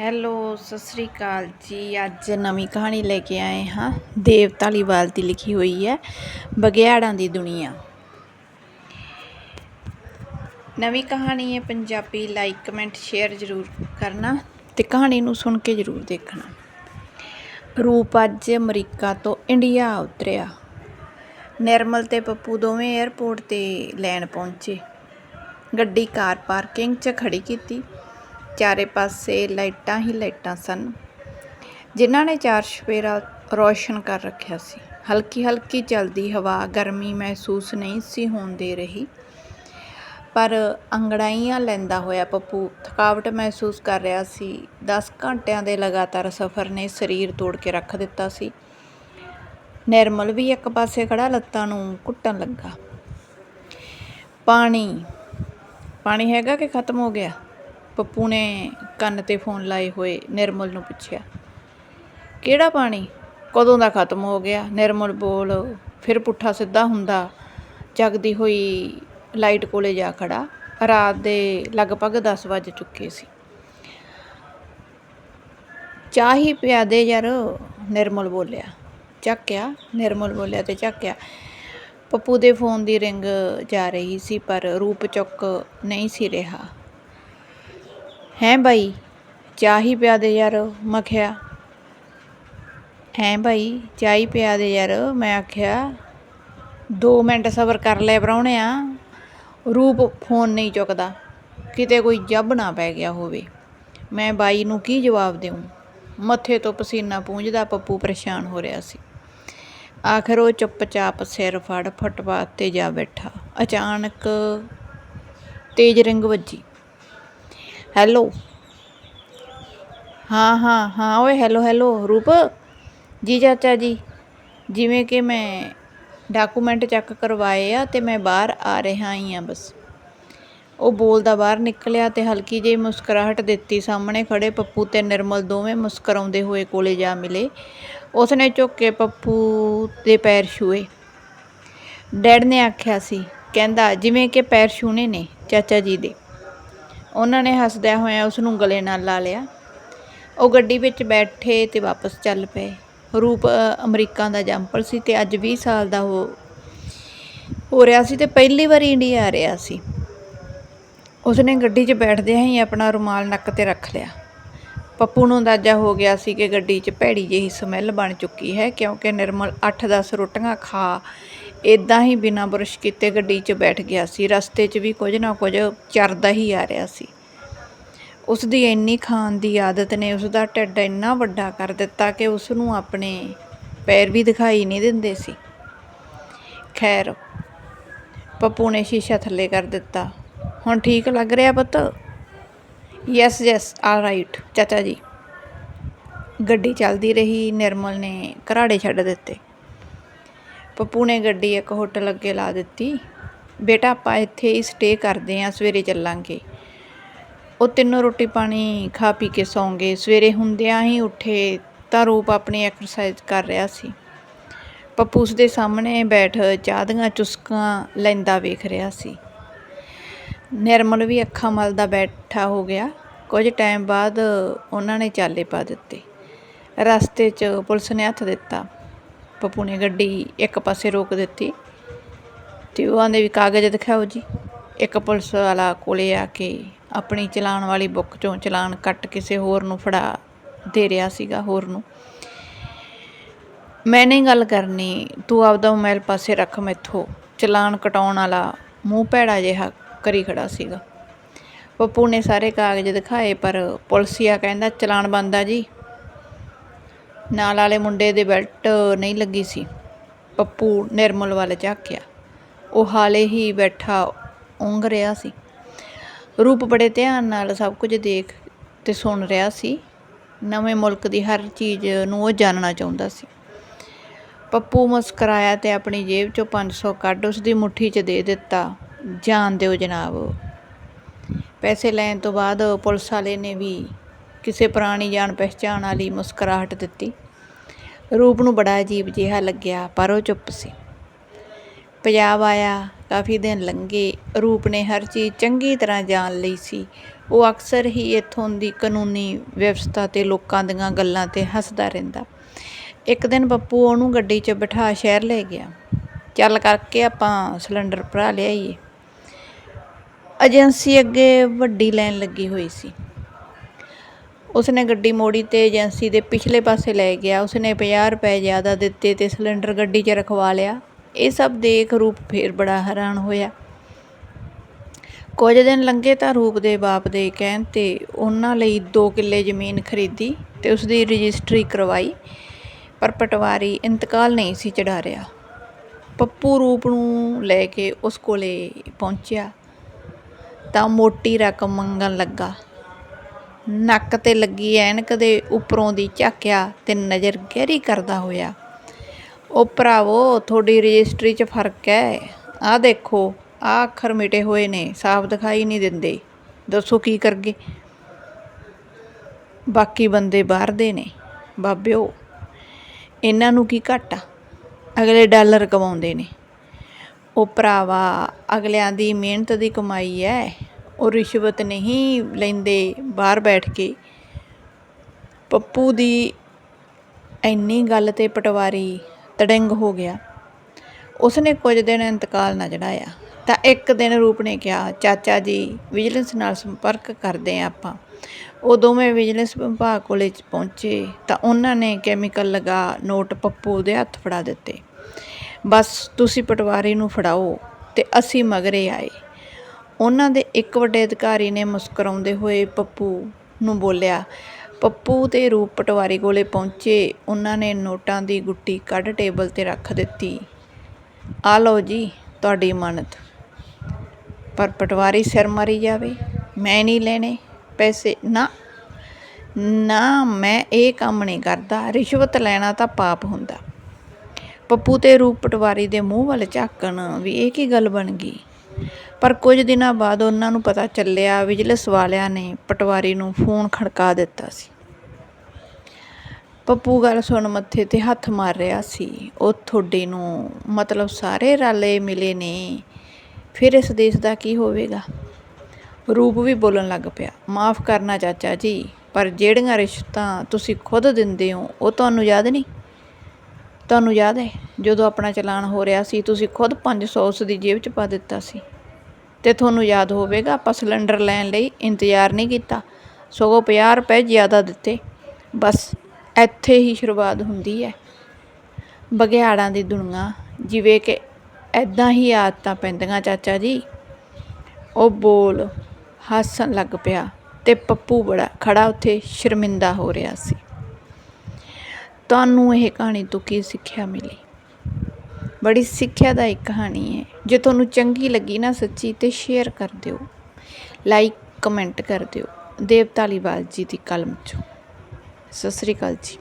Hello, Sat Sri ਅਕਾਲ ਜੀ। ਅੱਜ ਨਵੀਂ ਕਹਾਣੀ ਲੈ ਕੇ ਆਏ ਹਾਂ। ਦੇਵ ਧਾਲੀਵਾਲ ਦੀ ਲਿਖੀ ਹੋਈ ਹੈ ਬਗਿਆੜਾਂ ਦੀ ਦੁਨੀਆ। ਨਵੀਂ ਕਹਾਣੀ ਹੈ ਪੰਜਾਬੀ। ਲਾਈਕ ਕਮੈਂਟ ਸ਼ੇਅਰ ਜ਼ਰੂਰ ਕਰਨਾ ਤੇ ਕਹਾਣੀ ਨੂੰ ਸੁਣ ਕੇ ਜ਼ਰੂਰ ਦੇਖਣਾ। ਰੂਪ ਅੱਜ ਅਮਰੀਕਾ ਤੋਂ ਇੰਡੀਆ ਉਤਰਿਆ। ਨਿਰਮਲ ਤੇ ਪੱਪੂ ਦੋਵੇਂ 에ਅਰਪੋਰਟ ਤੇ ਲੈਣ ਪਹੁੰਚੇ। ਗੱਡੀ ਕਾਰ ਪਾਰਕਿੰਗ 'ਚ ਖੜੀ ਕੀਤੀ। ਚਾਰੇ ਪਾਸੇ ਲਾਈਟਾਂ ਹੀ ਲਾਈਟਾਂ ਸਨ, ਜਿਨ੍ਹਾਂ ਨੇ ਚਾਰ ਚੁਫੇਰਾ ਰੌਸ਼ਨ ਕਰ ਰੱਖਿਆ ਸੀ। ਹਲਕੀ ਹਲਕੀ ਚਲਦੀ ਹਵਾ ਗਰਮੀ ਮਹਿਸੂਸ ਨਹੀਂ ਸੀ ਹੋਣ ਦੇ ਰਹੀ, ਪਰ ਅੰਗੜਾਈਆਂ ਲੈਂਦਾ ਹੋਇਆ ਪੱਪੂ ਥਕਾਵਟ ਮਹਿਸੂਸ ਕਰ ਰਿਹਾ ਸੀ। 10 ਘੰਟਿਆਂ ਦੇ ਲਗਾਤਾਰ ਸਫ਼ਰ ਨੇ ਸਰੀਰ ਤੋੜ ਕੇ ਰੱਖ ਦਿੱਤਾ ਸੀ। ਨਿਰਮਲ ਵੀ ਇੱਕ ਪਾਸੇ ਖੜਾ ਲੱਤਾਂ ਨੂੰ ਘੁੱਟਣ ਲੱਗਾ। ਪਾਣੀ ਪਾਣੀ ਹੈਗਾ ਕਿ ਖਤਮ ਹੋ ਗਿਆ? ਪੱਪੂ ਨੇ ਕੰਨ ਤੇ ਫੋਨ ਲਾਏ ਹੋਏ ਨਿਰਮਲ ਨੂੰ ਪੁੱਛਿਆ, ਕਿਹੜਾ ਪਾਣੀ? ਕਦੋਂ ਦਾ ਖਤਮ ਹੋ ਗਿਆ? ਨਿਰਮਲ ਬੋਲ, ਫਿਰ ਪੁੱਠਾ ਸਿੱਧਾ ਹੁੰਦਾ, ਜਗਦੀ ਹੋਈ ਲਾਈਟ ਕੋਲੇ ਜਾ ਖੜਾ। ਰਾਤ ਦੇ ਲਗਭਗ 10 ਵਜ ਚੁੱਕੇ ਸੀ। ਚਾਹ ਹੀ ਪਿਆ ਦੇ ਯਾਰ, ਨਿਰਮਲ ਬੋਲਿਆ। ਚੱਕਿਆ, ਨਿਰਮਲ ਬੋਲਿਆ ਤੇ ਚੱਕਿਆ। ਪੱਪੂ ਦੇ ਫੋਨ ਦੀ ਰਿੰਗ ਜਾ ਰਹੀ ਸੀ ਪਰ ਰੂਪ ਚੁੱਕ ਨਹੀਂ ਸੀ ਰਿਹਾ। ਹੈਂ ਬਾਈ, ਚਾਹ ਹੀ ਪਿਆ ਦੇ ਯਾਰ, ਮੈਂ ਮਖਿਆ ਹੈਂ ਬਾਈ, ਚਾਹ ਹੀ ਪਿਆ ਦੇ ਯਾਰ, ਮੈਂ ਆਖਿਆ। 2 ਮਿੰਟ ਸਬਰ ਕਰ ਲੈ ਪ੍ਰਾਹੁਣਿਆ ਰੂਪ ਫੋਨ ਨਹੀਂ ਚੁੱਕਦਾ, ਕਿਤੇ ਕੋਈ ਜੱਬ ਨਾ ਪੈ ਗਿਆ ਹੋਵੇ। ਮੈਂ ਬਾਈ ਨੂੰ ਕੀ ਜਵਾਬ ਦੇਵਾਂ ਮੱਥੇ ਤੋਂ ਪਸੀਨਾ ਪੂੰਝਦਾ ਪੱਪੂ ਪਰੇਸ਼ਾਨ ਹੋ ਰਿਹਾ ਸੀ। ਆਖਰ ਉਹ ਚੁੱਪਚਾਪ ਸਿਰ ਫੜ ਫੁੱਟਪਾਥ ਤੇ ਜਾ ਬੈਠਾ। ਅਚਾਨਕ ਤੇਜ਼ ਰਿੰਗ ਵੱਜੀ। ਹੈਲੋ ਹਾਂ ਹਾਂ ਹਾਂ, ਓਏ ਹੈਲੋ ਹੈਲੋ ਰੂਪ। ਜੀ ਚਾਚਾ ਜੀ, ਜਿਵੇਂ ਕਿ ਮੈਂ ਡਾਕੂਮੈਂਟ ਚੈੱਕ ਕਰਵਾਏ ਆ ਤੇ ਮੈਂ ਬਾਹਰ ਆ ਰਿਹਾ ਹੀ ਆ ਬਸ। ਉਹ ਬੋਲਦਾ ਬਾਹਰ ਨਿਕਲਿਆ ਤੇ ਹਲਕੀ ਜਿਹੀ ਮੁਸਕਰਾਹਟ ਦਿੱਤੀ, ਸਾਹਮਣੇ ਖੜੇ ਪੱਪੂ ਤੇ ਨਿਰਮਲ ਦੋਵੇਂ ਮੁਸਕਰਾਉਂਦੇ ਹੋਏ ਕੋਲੇ ਜਾ ਮਿਲੇ। ਉਸਨੇ ਝੁੱਕ ਕੇ ਪੱਪੂ ਦੇ ਪੈਰ ਛੂਏ। ਡੈਡ ਨੇ ਆਖਿਆ ਸੀ, ਕਹਿੰਦਾ, ਜਿਵੇਂ ਕਿ ਪੈਰ ਛੂਣੇ ਨੇ, ਚਾਚਾ ਜੀ ਦੇ। ਉਹਨਾਂ ਨੇ ਹੱਸਦਿਆਂ ਹੋਇਆਂ ਉਸ ਨੂੰ ਗਲੇ ਨਾਲ ਲਾ ਲਿਆ। ਉਹ ਗੱਡੀ ਵਿੱਚ ਬੈਠੇ ਤੇ ਵਾਪਸ ਚੱਲ ਪਏ। ਰੂਪ ਅਮਰੀਕਾ ਦਾ ਜੰਪਲ ਸੀ ਤੇ ਅੱਜ 20 ਸਾਲ ਦਾ ਹੋ ਹੋ ਰਿਹਾ ਸੀ ਤੇ ਪਹਿਲੀ ਵਾਰੀ ਇੰਡੀਆ ਆ ਰਿਹਾ ਸੀ। ਉਸਨੇ ਗੱਡੀ 'ਚ ਬੈਠਦਿਆਂ ਹੀ ਆਪਣਾ ਰੁਮਾਲ ਨੱਕ ਤੇ ਰੱਖ ਲਿਆ। ਪੱਪੂ ਨੂੰ ਅੰਦਾਜ਼ਾ ਹੋ ਗਿਆ ਸੀ ਕਿ ਗੱਡੀ 'ਚ ਭੈੜੀ ਜਿਹੀ ਸਮੈਲ ਬਣ ਚੁੱਕੀ ਹੈ ਕਿਉਂਕਿ ਨਿਰਮਲ 8-10 ਰੋਟੀਆਂ ਖਾ ਇੱਦਾਂ ਹੀ ਬਿਨਾਂ ਬੁਰਸ਼ ਕੀਤੇ ਗੱਡੀ 'ਚ ਬੈਠ ਗਿਆ ਸੀ। ਰਸਤੇ 'ਚ ਵੀ ਕੁਝ ਨਾ ਕੁਝ ਚਰਦਾ ਹੀ ਆ ਰਿਹਾ ਸੀ। ਉਸ ਦੀ ਇੰਨੀ ਖਾਣ ਦੀ ਆਦਤ ਨੇ ਉਸ ਦਾ ਢਿੱਡ ਇੰਨਾ ਵੱਡਾ ਕਰ ਦਿੱਤਾ ਕਿ ਉਸ ਨੂੰ ਆਪਣੇ ਪੈਰ ਵੀ ਦਿਖਾਈ ਨਹੀਂ ਦਿੰਦੇ ਸੀ। ਖੈਰ, ਪੱਪੂ ਨੇ ਸ਼ੀਸ਼ਾ ਥੱਲੇ ਕਰ ਦਿੱਤਾ। ਹੁਣ ਠੀਕ ਲੱਗ ਰਿਹਾ ਪੁੱਤ? ਯੈਸ ਯੈਸ, ਆਲ ਰਾਈਟ, ਚਾਚਾ ਜੀ। ਗੱਡੀ ਚੱਲਦੀ ਰਹੀ। ਨਿਰਮਲ ਨੇ ਘਰਾੜੇ ਛੱਡ ਦਿੱਤੇ। ਪੱਪੂ ਨੇ ਗੱਡੀ ਇੱਕ ਹੋਟਲ ਅੱਗੇ ਲਾ ਦਿੱਤੀ। ਬੇਟਾ, ਆਪਾਂ ਇੱਥੇ ਹੀ ਸਟੇ ਕਰਦੇ ਆਂ ਸਵੇਰੇ ਚੱਲਾਂਗੇ। ਉਹ ਤਿੰਨੋਂ ਰੋਟੀ ਪਾਣੀ ਖਾ ਪੀ ਕੇ ਸੌਂਗੇ। ਸਵੇਰੇ ਹੁੰਦਿਆਂ ਹੀ ਉੱਠੇ ਤਾਂ ਰੂਪ ਆਪਣੀ ਐਕਸਰਸਾਈਜ਼ ਕਰ ਰਿਹਾ ਸੀ। ਪੱਪੂ ਉਸ ਦੇ ਸਾਹਮਣੇ ਬੈਠ ਚਾਹ ਦੀਆਂ ਚੁਸਕਾਂ ਲੈਂਦਾ ਵੇਖ ਰਿਹਾ ਸੀ। ਨਿਰਮਲ ਵੀ ਅੱਖਾਂ ਮਲਦਾ ਬੈਠਾ ਹੋ ਗਿਆ। ਕੁਝ ਟਾਈਮ ਬਾਅਦ ਉਹਨਾਂ ਨੇ ਚਾਲੇ ਪਾ ਦਿੱਤੇ। ਰਸਤੇ 'ਚ ਪੁਲਿਸ ਨੇ ਹੱਥ ਦਿੱਤਾ। ਪੱਪੂ ਨੇ ਗੱਡੀ ਇੱਕ ਪਾਸੇ ਰੋਕ ਦਿੱਤੀ ਤੇ ਉਹ ਆਂਦੇ ਵੀ ਕਾਗਜ਼ ਦਿਖਾਓ ਜੀ। ਇੱਕ ਪੁਲਿਸ ਵਾਲਾ ਕੋਲੇ ਆ ਕੇ ਆਪਣੀ ਚਲਾਨ ਵਾਲੀ ਬੁੱਕ ਚੋਂ ਚਲਾਨ ਕੱਟ ਕਿਸੇ ਹੋਰ ਨੂੰ ਫੜਾ ਦੇ ਰਿਹਾ ਸੀਗਾ ਹੋਰ ਨੂੰ। ਮੈਂ ਨਹੀਂ ਗੱਲ ਕਰਨੀ, ਤੂੰ ਆਪਦਾ ਮੋਬਾਈਲ ਪਾਸੇ ਰੱਖ ਮੈਥੋਂ। ਚਲਾਨ ਕਟਾਉਣ ਵਾਲਾ ਮੂੰਹ ਭੈੜਾ ਜਿਹਾ ਕਰੀ ਖੜਾ ਸੀਗਾ। ਪੱਪੂ ਨੇ ਸਾਰੇ ਕਾਗਜ਼ ਦਿਖਾਏ ਪਰ ਪੁਲਿਸੀਆ ਕਹਿੰਦਾ, ਚਲਾਨ ਬੰਦਾ ਜੀ। ਨਾਲ ਵਾਲੇ ਮੁੰਡੇ ਦੇ ਬੈਲਟ ਨਹੀਂ ਲੱਗੀ ਸੀ। ਪੱਪੂ ਨਿਰਮਲ ਵੱਲ ਝਾਕਿਆ। ਉਹ ਹਾਲੇ ਹੀ ਬੈਠਾ ਉਂਘ ਰਿਹਾ ਸੀ। ਰੂਪ ਬੜੇ ਧਿਆਨ ਨਾਲ ਸਭ ਕੁਝ ਦੇਖ ਤੇ ਸੁਣ ਰਿਹਾ ਸੀ। ਨਵੇਂ ਮੁਲਕ ਦੀ ਹਰ ਚੀਜ਼ ਨੂੰ ਉਹ ਜਾਣਨਾ ਚਾਹੁੰਦਾ ਸੀ। ਪੱਪੂ ਮੁਸਕਰਾਇਆ ਤੇ ਆਪਣੀ ਜੇਬ ਚੋਂ 500 ਕੱਢ ਉਸ ਦੀ ਮੁੱਠੀ 'ਚ ਦੇ ਦਿੱਤਾ। ਜਾਣ ਦਿਓ ਜਨਾਬ। ਪੈਸੇ ਲੈਣ ਤੋਂ ਬਾਅਦ ਪੁਲਿਸ ਵਾਲੇ ਨੇ ਵੀ ਕਿਸੇ ਪੁਰਾਣੀ ਜਾਣ ਪਹਿਚਾਣ ਵਾਲੀ ਮੁਸਕਰਾਹਟ ਦਿੱਤੀ। ਰੂਪ ਨੂੰ ਬੜਾ ਅਜੀਬ ਜਿਹਾ ਲੱਗਿਆ, ਪਰ ਉਹ ਚੁੱਪ ਸੀ। ਪੰਜਾਬ ਆਇਆ, ਕਾਫੀ ਦਿਨ ਲੰਘੇ, ਰੂਪ ਨੇ ਹਰ ਚੀਜ਼ ਚੰਗੀ ਤਰ੍ਹਾਂ ਜਾਣ ਲਈ ਸੀ। ਉਹ ਅਕਸਰ ਹੀ ਇੱਥੋਂ ਦੀ ਕਾਨੂੰਨੀ ਵਿਵਸਥਾ ਤੇ ਲੋਕਾਂ ਦੀਆਂ ਗੱਲਾਂ ਤੇ ਹੱਸਦਾ ਰਹਿੰਦਾ। ਇੱਕ ਦਿਨ ਪੱਪੂ ਉਹਨੂੰ ਗੱਡੀ 'ਚ ਬਿਠਾ ਸ਼ਹਿਰ ਲੈ ਗਿਆ। ਚੱਲ ਕਰਕੇ ਆਪਾਂ ਸਿਲੰਡਰ ਭਰਾ ਲਿਆਈਏ। ਏਜੰਸੀ ਅੱਗੇ ਵੱਡੀ ਲਾਈਨ ਲੱਗੀ ਹੋਈ ਸੀ। ਉਸਨੇ ਗੱਡੀ ਮੋੜੀ ਤੇ ਏਜੰਸੀ ਦੇ ਪਿਛਲੇ ਪਾਸੇ ਲੈ ਗਿਆ। ਉਸਨੇ 50 ਰੁਪਏ ਜ਼ਿਆਦਾ ਦਿੱਤੇ ਤੇ ਸਿਲੰਡਰ ਗੱਡੀ 'ਚ ਰਖਵਾ ਲਿਆ। ਇਹ ਸਭ ਦੇਖ ਰੂਪ ਫੇਰ ਬੜਾ ਹੈਰਾਨ ਹੋਇਆ। ਕੁਝ ਦਿਨ ਲੰਘੇ ਤਾਂ ਰੂਪ ਦੇ ਬਾਪ ਦੇ ਕਹਿਣ ਤੇ ਉਹਨਾਂ ਲਈ 2 ਕਿੱਲੇ ਜ਼ਮੀਨ ਖਰੀਦੀ ਤੇ ਉਸ ਦੀ ਰਜਿਸਟਰੀ ਕਰਵਾਈ, ਪਰ ਪਟਵਾਰੀ ਇੰਤਕਾਲ ਨਹੀਂ ਸੀ ਚੜਾ ਰਿਹਾ। ਪੱਪੂ ਰੂਪ ਨੂੰ ਲੈ ਕੇ ਉਸ ਕੋਲੇ ਪਹੁੰਚਿਆ ਤਾਂ ਮੋਟੀ ਰਕਮ ਮੰਗਣ ਲੱਗਾ। ਨੱਕ ਤੇ ਲੱਗੀ ਐਨਕ ਦੇ ਉੱਪਰੋਂ ਦੀ ਝਾਕਿਆ ਤੇ ਨਜ਼ਰ ਗਹਿਰੀ ਕਰਦਾ ਹੋਇਆ। ਉਹ ਭਰਾਵੋ, ਤੁਹਾਡੀ ਰਜਿਸਟਰੀ 'ਚ ਫ਼ਰਕ ਹੈ ਆਹ ਦੇਖੋ, ਆਹ ਅੱਖਰ ਮਿਟੇ ਹੋਏ ਨੇ, ਸਾਫ਼ ਦਿਖਾਈ ਨਹੀਂ ਦਿੰਦੇ। ਦੱਸੋ ਕੀ ਕਰਗੇ? ਬਾਕੀ ਬੰਦੇ ਬਾਹਰ ਦੇ ਨੇ, ਬਾਬਿਓ। ਇਹਨਾਂ ਨੂੰ ਕੀ ਘਾਟਾ? ਅਗਲੇ ਡਾਲਰ ਕਮਾਉਂਦੇ ਨੇ। ਉਹ ਭਰਾਵਾ, ਅਗਲਿਆਂ ਦੀ ਮਿਹਨਤ ਦੀ ਕਮਾਈ ਹੈ ਉਹ ਰਿਸ਼ਵਤ ਨਹੀਂ ਲੈਂਦੇ ਬਾਹਰ ਬੈਠ ਕੇ। ਪੱਪੂ ਦੀ ਇੰਨੀ ਗੱਲ ਤੇ ਪਟਵਾਰੀ ਤੜੰਗ ਹੋ ਗਿਆ। ਉਸਨੇ ਕੁਝ ਦਿਨ ਇੰਤਕਾਲ ਨਾ ਚੜਾਇਆ ਤਾਂ ਇੱਕ ਦਿਨ ਰੂਪ ਨੇ ਕਿਹਾ, ਚਾਚਾ ਜੀ, ਵਿਜੀਲੈਂਸ ਨਾਲ ਸੰਪਰਕ ਕਰਦੇ ਹਾਂ ਆਪਾਂ। ਉਹ ਦੋਵੇਂ ਵਿਜੀਲੈਂਸ ਵਿਭਾਗ ਕੋਲੇ ਪਹੁੰਚੇ ਤਾਂ ਉਹਨਾਂ ਨੇ ਕੈਮੀਕਲ ਲਗਾ ਨੋਟ ਪੱਪੂ ਦੇ ਹੱਥ ਫੜਾ ਦਿੱਤੇ। ਬਸ ਤੁਸੀਂ ਪਟਵਾਰੀ ਨੂੰ ਫੜਾਓ ਤੇ ਅਸੀਂ ਮਗਰੇ ਆਏ। ਉਹਨਾਂ ਦੇ ਇੱਕ ਵੱਡੇ ਅਧਿਕਾਰੀ ਨੇ ਮੁਸਕਰਾਉਂਦੇ ਹੋਏ ਪੱਪੂ ਨੂੰ ਬੋਲਿਆ, ਪੱਪੂ ਤੇ ਰੂਪ ਪਟਵਾਰੀ ਕੋਲ ਪਹੁੰਚੇ, ਉਹਨਾਂ ਨੇ ਨੋਟਾਂ ਦੀ ਗੁੱਟੀ ਕੱਢ ਟੇਬਲ ਤੇ ਰੱਖ ਦਿੱਤੀ। ਆ ਲਓ ਜੀ, ਤੁਹਾਡੀ ਇਮਾਨਤ। ਪਰ ਪਟਵਾਰੀ ਸਿਰ ਮਰੀ ਜਾਵੇ, ਮੈਂ ਨਹੀਂ ਲੈਣੇ, ਪੈਸੇ ਨਾ ਨਾ ਮੈਂ ਇਹ ਕੰਮ ਨਹੀਂ ਕਰਦਾ, ਰਿਸ਼ਵਤ ਲੈਣਾ ਤਾਂ ਪਾਪ ਹੁੰਦਾ। ਪੱਪੂ ਤੇ ਰੂਪ ਪਟਵਾਰੀ ਦੇ ਮੂੰਹ ਵੱਲ ਝਾਕਣ ਵੀ ਇਹ ਕੀ ਗੱਲ ਬਣ ਗਈ? ਪਰ ਕੁਝ ਦਿਨਾਂ ਬਾਅਦ ਉਹਨਾਂ ਨੂੰ ਪਤਾ ਚੱਲਿਆ, ਵਿਜੀਲੈਂਸ ਵਾਲਿਆਂ ਨੇ ਪਟਵਾਰੀ ਨੂੰ ਫੋਨ ਖੜਕਾ ਦਿੱਤਾ ਸੀ। ਪੱਪੂ ਗੱਲ ਸੁਣ ਮੱਥੇ ਤੇ ਹੱਥ ਮਾਰ ਰਿਹਾ ਸੀ। ਉਹ ਤੁਹਾਡੇ ਨੂੰ ਮਤਲਬ ਸਾਰੇ ਰਾਲੇ ਮਿਲੇ ਨੇ। ਫਿਰ ਇਸ ਦੇਸ਼ ਦਾ ਕੀ ਹੋਵੇਗਾ? ਰੂਪ ਵੀ ਬੋਲਣ ਲੱਗ ਪਿਆ। ਮਾਫ ਕਰਨਾ ਚਾਚਾ ਜੀ, ਪਰ ਜਿਹੜੀਆਂ ਰਿਸ਼ਤਾਂ ਤੁਸੀਂ ਖੁਦ ਦਿੰਦੇ ਹੋ, ਉਹ ਤੁਹਾਨੂੰ ਯਾਦ ਨਹੀਂ? ਤੁਹਾਨੂੰ ਯਾਦ ਹੈ, ਜਦੋਂ ਆਪਣਾ ਚਲਾਨ ਹੋ ਰਿਹਾ ਸੀ, ਤੁਸੀਂ ਖੁਦ 500 ਉਸ ਦੀ ਜੇਬ 'ਚ ਪਾ ਦਿੱਤਾ ਸੀ। ਅਤੇ ਤੁਹਾਨੂੰ ਯਾਦ ਹੋਵੇਗਾ, ਆਪਾਂ ਸਿਲੰਡਰ ਲੈਣ ਲਈ ਇੰਤਜ਼ਾਰ ਨਹੀਂ ਕੀਤਾ। ਸਗੋਂ 50 ਰੁਪਏ ਜ਼ਿਆਦਾ ਦਿੱਤੇ। ਬਸ ਇੱਥੇ ਹੀ ਸ਼ੁਰੂਆਤ ਹੁੰਦੀ ਹੈ। ਬਘਿਆੜਾਂ ਦੀ ਦੁਨੀਆ, ਜਿਵੇਂ ਕਿ ਇੱਦਾਂ ਹੀ ਆਦਤਾਂ ਪੈਂਦੀਆਂ, ਚਾਚਾ ਜੀ। ਉਹ ਬੋਲ ਹੱਸਣ ਲੱਗ ਪਿਆ ਤੇ ਪੱਪੂ ਬੜਾ, ਖੜਾ ਉੱਥੇ ਸ਼ਰਮਿੰਦਾ ਹੋ ਰਿਹਾ ਸੀ। ਤੁਹਾਨੂੰ ਇਹ ਕਹਾਣੀ ਤੋਂ ਕੀ ਸਿੱਖਿਆ ਮਿਲੀ? ਬੜੀ ਸਿੱਖਿਆਦਾਇਕ ਕਹਾਣੀ ਹੈ। ਜੇ ਤੁਹਾਨੂੰ ਚੰਗੀ ਲੱਗੀ ਨਾ ਸੱਚੀ ਤੇ ਸ਼ੇਅਰ ਕਰ ਦਿਓ। ਲਾਈਕ ਕਮੈਂਟ ਕਰ ਦਿਓ। ਦੇਵਤਾਲੀਵਾਲ ਜੀ ਦੀ ਕਲਮ ਚੋਂ। ਸਤਿ ਸ੍ਰੀ ਅਕਾਲ ਜੀ।